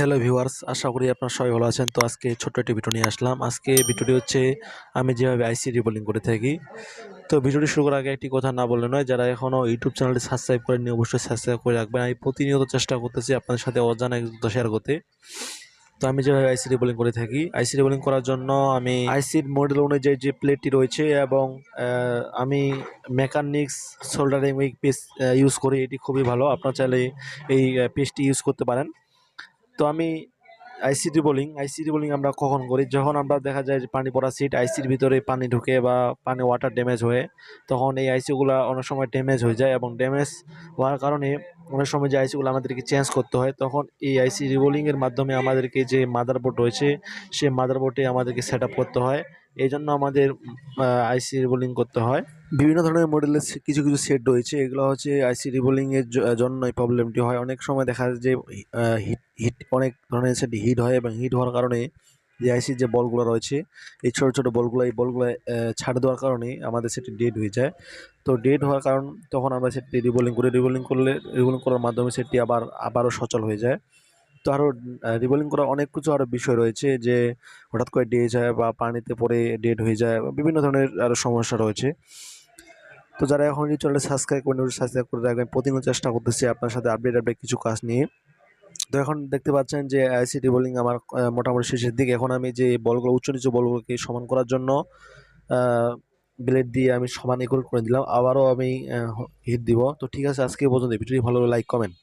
Hello viewers, আশা করি আপনারা সবাই ভালো আছেন। তো আজকে ছোট্ট একটি ভিডিও নিয়ে আসলাম। আজকে ভিডিওটি হচ্ছে, আমি যেভাবে আইসি রিবোলিং করে থাকি। তো ভিডিওটি শুরু করার আগে একটি কথা না বললে নয়, যারা এখনও ইউটিউব চ্যানেলটি সাবস্ক্রাইব করেননি, অবশ্যই সাবস্ক্রাইব করে রাখবেন। আমি প্রতিনিয়ত চেষ্টা করতেছি আপনাদের সাথে অজানা একটু শেয়ার করতে। তো আমি যেভাবে আইসি রিবোলিং করে থাকি আইসি রিবোলিং করার জন্য আমি আইসির মডেল অনুযায়ী যে প্লেটটি রয়েছে এবং আমি mechanics soldering wick paste use করি, এটি খুবই ভালো। আপনার চাইলে এই পেস্টটি ইউজ করতে পারেন। তো আমি আইসিডি বোলিং আইসিডি বোলিং আমরা কখন করি? যখন আমরা দেখা যায় যে পানি পড়া সিট আইসির ভিতরে পানি ঢুকে বা পানি ওয়াটার ড্যামেজ হয়ে, তখন এই আইসিগুলো অনেক সময় ড্যামেজ হয়ে যায় এবং ড্যামেজ হওয়ার কারণে অনেক সময় যে আইসিগুলো আমাদেরকে চেঞ্জ করতে হয়, তখন এই আইসি রিবোলিংয়ের মাধ্যমে আমাদেরকে যে মাদার বোর্ড রয়েছে, সেই মাদার বোর্ডে আমাদেরকে সেট করতে হয়। এই জন্য আমাদের আইসি রিবোলিং করতে হয়। বিভিন্ন ধরনের মডেলের কিছু কিছু সেট রয়েছে। এগুলো হচ্ছে আইসি রিবোলিংয়ের জন্য এই প্রবলেমটি হয়। অনেক সময় দেখা যায় যে হিট হিট অনেক ধরনের সেট হিট হয় এবং হিট হওয়ার কারণে যে আইসির যে বলগুলো রয়েছে, এই ছোটো ছোটো বলগুলো, এই বলগুলো ছাড় দেওয়ার কারণে আমাদের সেটি ডেড হয়ে যায়। তো ডেড হওয়ার কারণ তখন আমরা সেটি রিবোলিং করি, রিবোলিং করলে, রিবোলিং করার মাধ্যমে সেটি আবার, আবারও সচল হয়ে যায়। তো আরও রিবোলিং করার অনেক কিছু আরও বিষয় রয়েছে যে হঠাৎ করে ডেজ যায় বা পানিতে পড়ে ডেড হয়ে যায়, বিভিন্ন ধরনের আরও সমস্যা রয়েছে। তো যারা এখন এই চ্যানেলটা সাবস্ক্রাইব করেন সাবস্ক্রাইব করে রাখবেন। প্রতিনিয়ত চেষ্টা করতেছি আপনার সাথে আপডেট আপডেট কিছু কাজ নিয়ে। তো এখন দেখতে পাচ্ছেন যে আইসিটি বোলিং আমার মোটামুটি শেষের দিকে। এখন আমি যে বলগুলো, উচ্চ নিচু বলগুলোকে সমান করার জন্য ব্লেড দিয়ে আমি সমান ইকুয়াল করে দিলাম। আবারও আমি হিট দিব। তো ঠিক আছে, আজকে পর্যন্ত। ভিডিওটি ভালো লাইক কমেন্ট